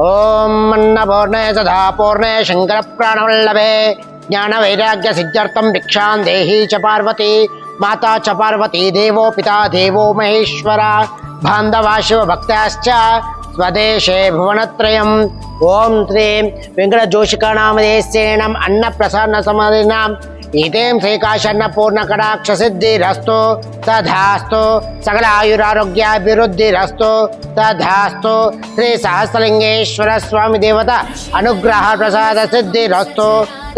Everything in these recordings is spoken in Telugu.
ॐ मन्नपूर्णे तथा पूर्णे शङ्करप्राणवल्लभे ज्ञानवैराग्यसिद्ध्यर्थं भिक्षां देहि च पार्वती, माता च पार्वती, देवो पिता, देवो महेश्वरा बान्धवा शिवभक्ताश्च स्वदेशे भुवनत्रयम्। ॐ श्रीं वेङ्कटजोषिकाणामदेशेणम् अन्नप्रसन्नसमधिनां ఇదేం శ్రీకాశన్న పూర్ణ సిద్ధిరస్తు తధాస్తు సకల ఆయురారోగ్యాభివృద్ధిరస్తు తధాస్తు శ్రీ సహస్రలింగేశ్వర స్వామి దేవత అనుగ్రహ ప్రసాద సిద్ధిరస్తు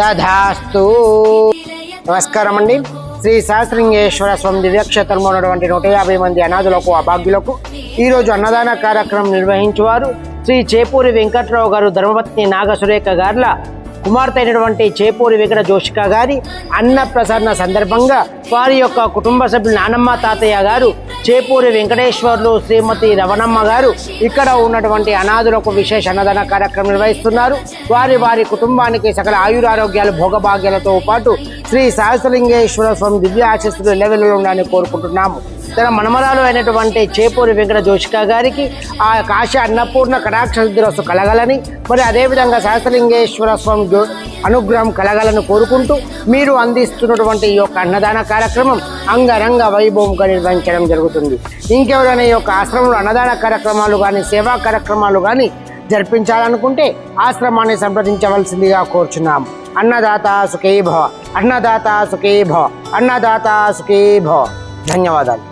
తధాస్తు నమస్కారం అండి శ్రీ సహస్రలింగేశ్వర స్వామి దివ్యక్షేత్రంలో ఉన్నటువంటి నూట యాభై మంది అనాథులకు అభాగ్యులకు ఈరోజు అన్నదాన కార్యక్రమం నిర్వహించేవారు శ్రీ చేపూరి వెంకట్రావు గారు ధర్మపత్ని నాగసురేఖ గార్ల కుమార్తె అయినటువంటి చేపూరి వెంకట జోషిక గారి అన్న ప్రసరణ సందర్భంగా వారి యొక్క కుటుంబ సభ్యులు నానమ్మ తాతయ్య గారు చేపూరి వెంకటేశ్వర్లు శ్రీమతి రవణమ్మ గారు ఇక్కడ ఉన్నటువంటి అనాథులకు విశేష అన్నదాన కార్యక్రమం నిర్వహిస్తున్నారు. వారి వారి కుటుంబానికి సకల ఆయురారోగ్యాలు భోగభాగ్యాలతో పాటు శ్రీ సహస్రలింగేశ్వర స్వామి దివ్య ఆశస్సులు ఎల్లవెల్లలో ఉండాలని కోరుకుంటున్నాము. తన మనమరాలు అయినటువంటి చేపూరి వెంకట జోషిక గారికి ఆ కాశీ అన్నపూర్ణ కటాక్ష సిద్ధిరస్తు కలగాలని మరి అదేవిధంగా సహస్రలింగేశ్వర స్వామి జో- అనుగ్రహం కలగాలని కోరుకుంటూ మీరు అందిస్తున్నటువంటి ఈ యొక్క అన్నదాన కార్యక్రమం అంగరంగ వైభవంగా నిర్వహించడం జరుగుతుంది. ఇంకెవరైనా ఈ యొక్క ఆశ్రమంలో అన్నదాన కార్యక్రమాలు కానీ సేవా కార్యక్రమాలు కానీ జరిపించాలనుకుంటే ఆశ్రమాన్ని సంప్రదించవలసిందిగా కోరుచున్నాము అన్నదాత సుఖీ భవ అన్నదాత సుఖీ భవ అన్నదాత సుఖీ భవ. ధన్యవాదాలు.